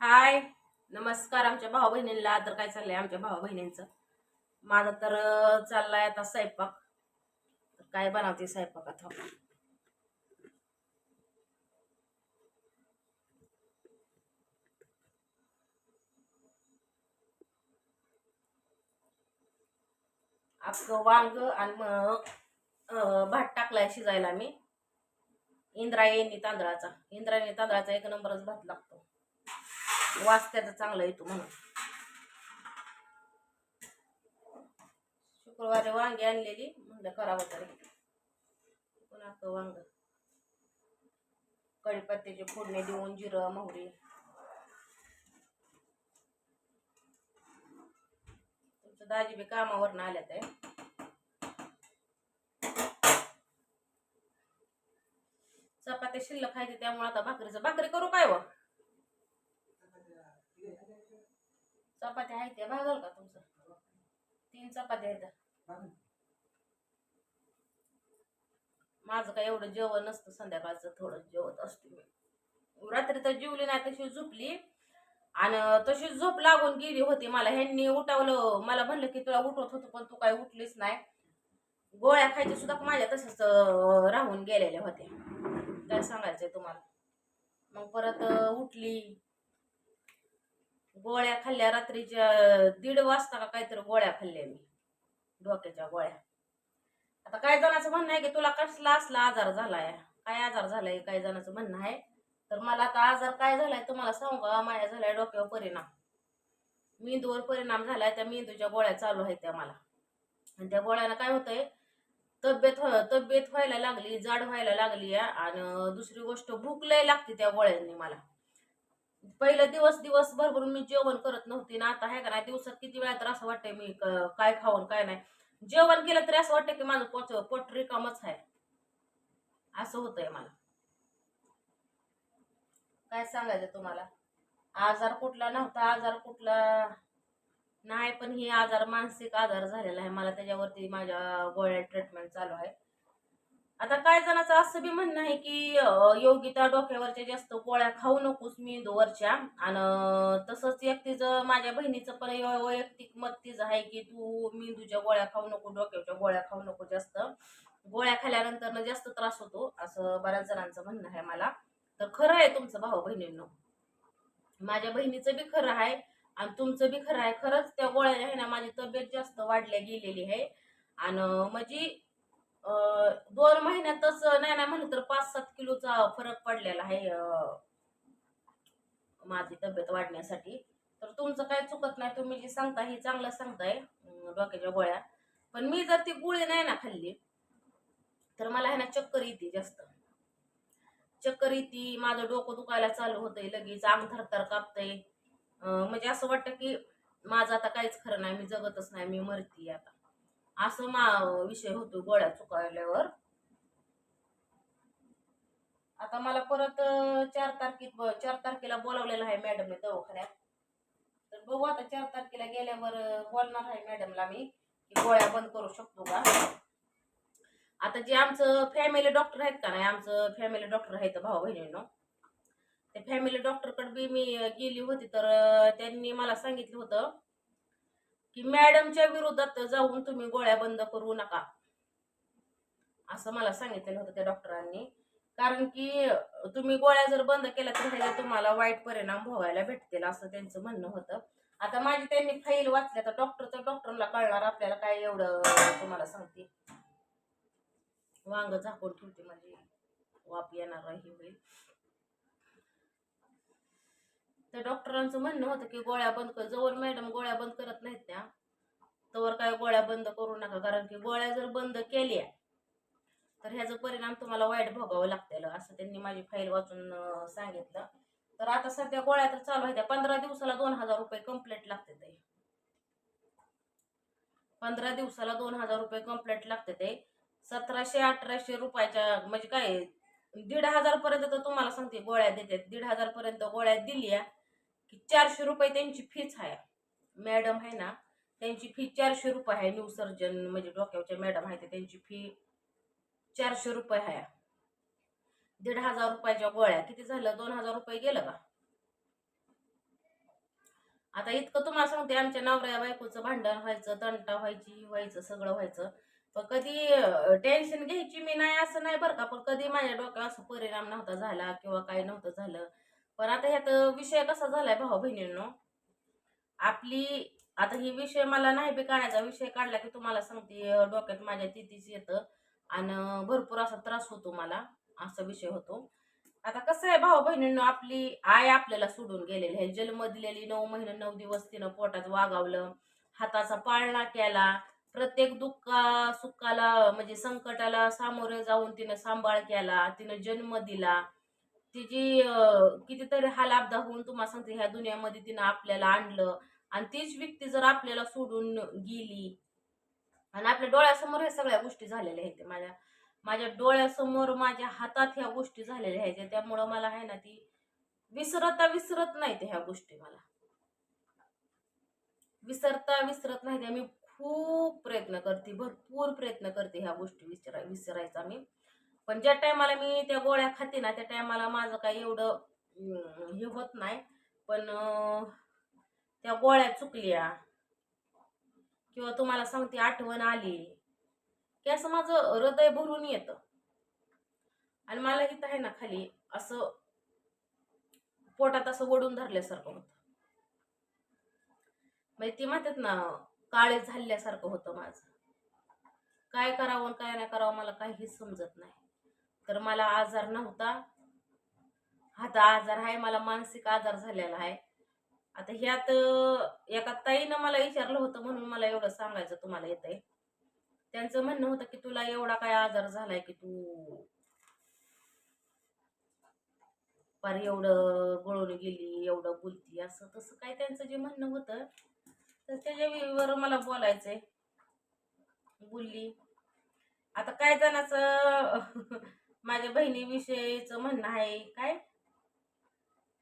हाय नमस्कार आमच्या भाऊ बहिणींना. तर काय चाललंय आमच्या भाऊ बहिणींचं? माझा तर चाललाय आता स्वयंपाक. तर काय बनवते स्वयंपाकात हो अख्खं वांग आणि मग भात टाकलाय शिजायला मी. इंद्रायणी तांदळाचा. इंद्रायणी तांदळाचा एक नंबरच भात लागतो. वास त्याचा चांगला येतो म्हणून. शुक्रवारी वांगी आणलेली म्हणलं करावं तरी. पुन्हा वांग. कढीपत्त्याची फोडणी देऊन जिरं मोहरी. तुमचं दाजी बी कामावरनं आल्यात आहे चपात्या शिल्लक खायचे त्यामुळे आता भाकरीचं भाकरी करू काय व? चपात्या आहेत त्या भागल का तुमचं? तीन चपात्या आहेत. माझं काय एवढं जेवण नसतं संध्याकाळचं थोडं जेवत असते मी. रात्री तर जेवली नाही तशी झोपली. आणि तशी झोप लागून गेली होती. मला ह्यांनी उठवलं. मला म्हणलं की तुला उठवत होतं पण तू काय उठलीच नाही. गोळ्या खायच्या सुद्धा माझ्या तसंच राहून गेलेल्या होत्या. काय सांगायचंय तुम्हाला? मग परत उठली. गोळ्या खाल्ल्या रात्रीच्या दीड वाजता का काहीतरी गोळ्या खाल्ल्या मी. डोक्याच्या गोळ्या. आता काही जणांचं म्हणणं आहे की तुला कसला असला आजार झालाय? काय आजार झालाय? काही जणांचं म्हणणं आहे. तर मला आता आजार काय झालाय तुम्हाला सांगू का? माझ्या झालाय डोक्यावर परिणाम. मेंदूवर परिणाम झालाय त्या मेंदूच्या गोळ्या चालू आहेत त्या मला. आणि त्या गोळ्यानं काय होतंय? तब्येत तब्येत व्हायला लागली जाड व्हायला लागली आणि दुसरी गोष्ट भूक लय लागते त्या गोळ्यांनी मला. पहिलं दिवस दिवस भरभरून मी जेवण करत नव्हती ना. आता आहे का नाही दिवसात किती वेळा तर असं वाटतंय मी काय खाऊन काय नाही. जेवण केलं तरी असं वाटतं की माझं पोच पोट रिकामच आहे असं होतंय मला. काय सांगायचं तुम्हाला? आजार कुठला नव्हता आजार कुठला नाही पण हे आजार मानसिक आजार झालेला आहे मला. त्याच्यावरती माझ्या गोळ्या ट्रीटमेंट चालू आहे. आता काय जणांचं असं बी म्हणणं आहे की योगिता डोक्यावरच्या जास्त गोळ्या खाऊ नकोस मेंदूवरच्या आणि तसंच एक तिचं माझ्या बहिणीचं पण वैयक्तिक मत तिचं आहे की तू मेंदूच्या गोळ्या खाऊ नको डोक्याच्या गोळ्या खाऊ नको जास्त. गोळ्या खाल्यानंतर जास्त त्रास होतो असं बऱ्याच जणांचं म्हणणं आहे मला. तर खरं आहे तुमचं भाऊ बहिणींनो. माझ्या बहिणीचं बी खरं आहे आणि तुमचं बी खरं आहे. खरंच त्या गोळ्या आहे ना माझी तब्येत जास्त वाढल्या गेलेली आहे. आणि म्हणजे दोन महिन्यातच नाही ना म्हणलं तर पाच सात किलोचा फरक पडलेला आहे माझी तब्येत वाढण्यासाठी. तर तुमचं काय चुकत नाही तुम्ही जे सांगता हे चांगलं सांगताय डोक्याच्या गोळ्या. पण मी जर ती गोळी नाही ना खाल्ली तर मला आहे ना चक्कर येते जास्त. चक्कर येते माझं डोकं दुखायला चालू होतंय लगेच अंग थरथर कापतंय. म्हणजे असं वाटतं की माझं आता काहीच खरं नाही मी जगतच नाही मी मरती आता. असं मा विषय होतो गोळ्या चुकायल्यावर आता मला परत चार तारखेत चार तारखेला बोलावलेलं आहे मॅडमने दवाखान्यात. तर बघू आता चार तारखेला गेल्यावर बोलणार आहे मॅडमला मी की गोळ्या बंद करू शकतो का? आता जे आमचं फॅमिली डॉक्टर आहेत का नाही आमचं फॅमिली डॉक्टर आहेत भाऊ बहिणींनो. ते फॅमिली डॉक्टरकडे बी मी गेली होती तर त्यांनी मला सांगितलं होतं की मॅडमच्या विरोधात जाऊन तुम्ही गोळ्या बंद करू नका. असं मला सांगितलेलं होतं त्या डॉक्टरांनी. कारण की तुम्ही गोळ्या जर बंद केल्या तर ह्याचे तुम्हाला वाईट परिणाम भोगायला भेटतील असं त्यांचं म्हणणं होतं. आता माझी त्यांनी फाईल वाचल्या तर डॉक्टर तर डॉक्टरला कळणार आपल्याला काय एवढं तुम्हाला सांगते. वांग झाकून ठेवते माझी. वाप येणार ही होईल. तर डॉक्टरांचं म्हणणं होतं की गोळ्या बंद कर. जवळ मॅडम गोळ्या बंद करत नाहीत त्या. तोवर काय गोळ्या बंद करू नका कारण की गोळ्या जर बंद केल्या तर ह्याचा परिणाम तुम्हाला वाईट भोगावं लागतील असं त्यांनी माझी फाईल वाचून सांगितलं. तर आता सध्या गोळ्या तर चालू आहेत पंधरा दिवसाला दोन हजार रुपये कंप्लेट लागते ते. पंधरा दिवसाला दोन हजार रुपये कंप्लेट लागते ते. सतराशे अठराशे रुपयाच्या म्हणजे काय दीड हजार पर्यंत तर तुम्हाला सांगते गोळ्या देतात दीड हजार पर्यंत गोळ्या दिल्या की चारशे रुपये त्यांची फीच आहे. मॅडम आहे ना त्यांची फी चारशे रुपये आहे. न्यू सर्जन म्हणजे डोक्यावरच्या मॅडम आहे ते त्यांची फी चारशे रुपये आहे. दीड हजार रुपयाच्या गोळ्या. किती झालं? दोन हजार रुपये गेलं का? आता इतकं तुम्हाला सांगते आमच्या नवऱ्या बायकोचं भांडण व्हायचं तंटा व्हायची व्हायचं सगळं व्हायचं. पण कधी टेन्शन घ्यायची मी नाही असं नाही बरं का. पण कधी माझ्या डोक्यावर असं परिणाम नव्हता झाला किंवा काही नव्हतं झालं. पण आता ह्यात विषय कसा झालाय भाऊ बहिणींनो? आपली आता ही विषय मला नाही बी काढायचा विषय काढला की तुम्हाला सांगते डोक्यात माझ्या तिथीच येतं आणि भरपूर असा त्रास होतो मला असा विषय होतो. आता कसं आहे भाऊ बहिणींनो आपली आई आपल्याला सोडून गेलेली आहे. जन्म दिलेली नऊ महिने नऊ दिवस तिनं पोटात वागावलं हाताचा पाळणा केला प्रत्येक दुःखा सुखाला म्हणजे संकटाला सामोरे जाऊन तिनं सांभाळ केला तिनं जन्म दिला. तिची कितीतरी हालाबदा होऊन तुम्हाला सांगते ह्या दुनियामध्ये तिनं आपल्याला आणलं आणि तीच व्यक्ती जर आपल्याला सोडून गेली आणि आपल्या डोळ्यासमोर ह्या सगळ्या गोष्टी झालेल्या आहेत माझ्या माझ्या डोळ्यासमोर माझ्या हातात ह्या गोष्टी झालेल्या आहेत त्यामुळं मला आहे ना ती विसरता विसरत नाही ते ह्या गोष्टी मला. विसरता विसरत नाही त्या मी खूप प्रयत्न करते भरपूर प्रयत्न करते ह्या गोष्टी विसरा विसरायचा मी. पण ज्या टायमाला मी त्या गोळ्या खाते ना त्या टायमाला माझं काही एवढं हे होत नाही. पण त्या गोळ्या चुकल्या. किंवा तुम्हाला सांगते आठवण आली की असं माझं हृदय भरून येतं. आणि मला इथं आहे ना खाली असं पोटात असं ओढून धरल्यासारखं होतं. म्हणजे ती म्हणतात ना काळे झाल्यासारखं होतं माझं. काय करावं आणि काय नाही करावं मला काहीच समजत नाही. तर मला आजार नव्हता. आता आजार आहे मला मानसिक आजार झालेला आहे. आता ह्यात एका ताईनं मला विचारलं होतं म्हणून मला एवढं सांगायचं तुम्हाला येत आहे त्यांचं म्हणणं होतं की तुला एवढा काय आजार झालाय की तू फार एवढं गळून गेली एवढं बोलती असं तसं काय त्यांचं जे म्हणणं होतं तर त्याच्यावर मला बोलायचंय. बोलली. आता काय जणाचं माझ्या बहिणीविषयीचं म्हणणं आहे काय?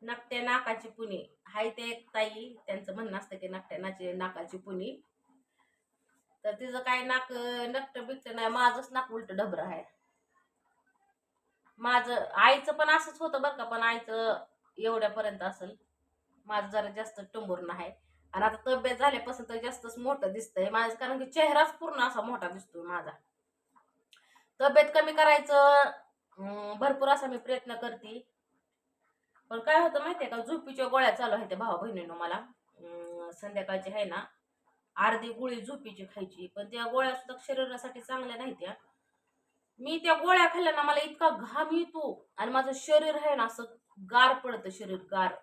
नकट्या नाकाची पुणे. हाय ते एक ताई त्यांचं म्हणणं असतं की नकट्या नाचे नाकाची पुणी. तर तिचं काय नाक नकट बिकट नाही माझंच नाक उलट डबर आहे. माझं आईचं पण असंच होतं बरं का पण आईचं एवढ्यापर्यंत असेल. माझं जरा जास्त टंबूर आहे आणि आता तब्येत झाल्यापासून तर जास्तच मोठं दिसतंय माझं कारण की चेहराच पूर्ण असा मोठा दिसतोय माझा. तब्येत कमी करायचं भरपूर असा मी प्रयत्न करते. पण काय होतं माहितीये का झोपीच्या गोळ्या चालू आहेत भावा बहिणीनं मला. संध्याकाळची आहे ना अर्धी गोळी झोपीची खायची पण त्या गोळ्या सुद्धा शरीरासाठी चांगल्या नाही त्या मी त्या गोळ्या खाल्ल्या ना मला इतका घाम येतो आणि माझं शरीर आहे ना असं गार पडतं शरीर गार.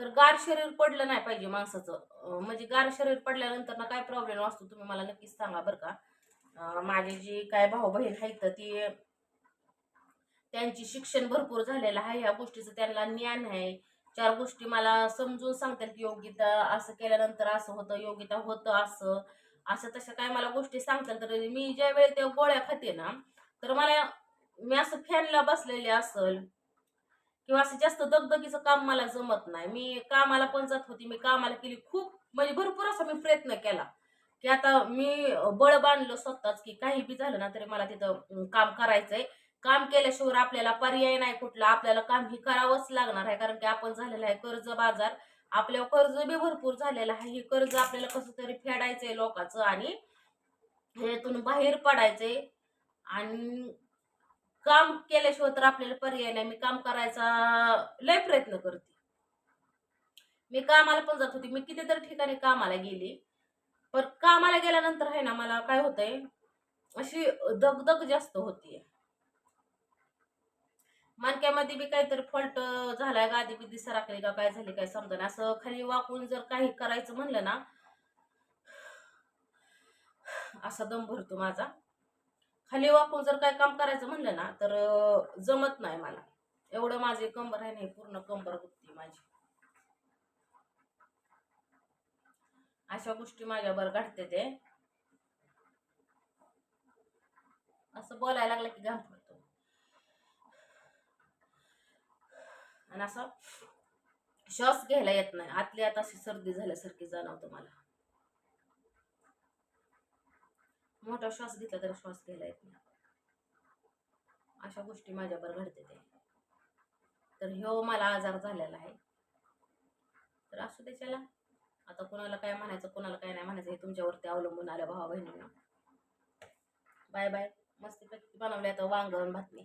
तर गार शरीर पडलं नाही पाहिजे माणसाचं. म्हणजे गार शरीर पडल्यानंतर ना काय प्रॉब्लेम असतो तुम्ही मला नक्कीच सांगा बरं का. माझे जे काय भाऊ बहीण आहेत ती त्यांची शिक्षण भरपूर झालेलं आहे. ह्या गोष्टीचं त्यांना ज्ञान आहे. चार गोष्टी मला समजून सांगतात की योगिता असं केल्यानंतर असं होतं योगिता होतं असं. असं तशा काय मला गोष्टी सांगतात. तर मी ज्या वेळी त्या गोळ्या खाते ना तर मला मी असं फॅनला बसलेले असल किंवा असं जास्त दगदगीचं काम मला जमत नाही. मी कामाला पण जात होती. मी कामाला केली खूप म्हणजे भरपूर असा मी प्रयत्न केला. की आता मी बळ बांधलं स्वतःच की काही बी झालं ना तरी मला तिथं काम करायचंय. काम केल्याशिवाय आपल्याला पर्याय नाही कुठला. आपल्याला काम ही करावंच लागणार आहे. कारण की आपण झालेलं आहे कर्ज बाजार. आपल्या कर्ज बी भरपूर झालेलं आहे. हे कर्ज आपल्याला कसं तरी फेडायचंय लोकांचं आणि ह्यातून बाहेर पडायचंय. आणि काम केल्याशिवाय तर आपल्याला पर्याय नाही. मी काम करायचा लय प्रयत्न करते. मी कामाला पण जात होती. मी कितीतरी ठिकाणी कामाला गेली. पण कामाला गेल्यानंतर आहे ना मला काय होतंय अशी दगदग जास्त होतीये. मणक्यामध्ये बी काहीतरी फॉल्ट झालाय गादी बिदी राखली का? काय झाली काय समजा असं खाली वाकून जर काही करायचं म्हणलं ना असा दम भरतो माझा. खाली वाकून जर काय काम करायचं म्हणलं ना तर जमत नाही मला. एवढं माझे कंबर आहे नाही पूर्ण कंबर दुखती माझी. अशा गोष्टी माझ्यावर घडते ते. असं बोलायला लागलं की घाम आणि असं श्वास घ्यायला येत नाही. आतली आता अशी सर्दी झाल्यासारखी जाणवतं मला. मोठा श्वास घेतला तर श्वास घ्यायला येत नाही. अशा गोष्टी माझ्यावर घडते ते. तर ह्यो मला आजार झालेला आहे. तर असू दे आता कुणाला काय म्हणायचं कुणाला काय नाही म्हणायचं हे तुमच्यावरती अवलंबून आलं भावा बहिणींना. Bye bye. मस्त बनवले आता वांगण भातनी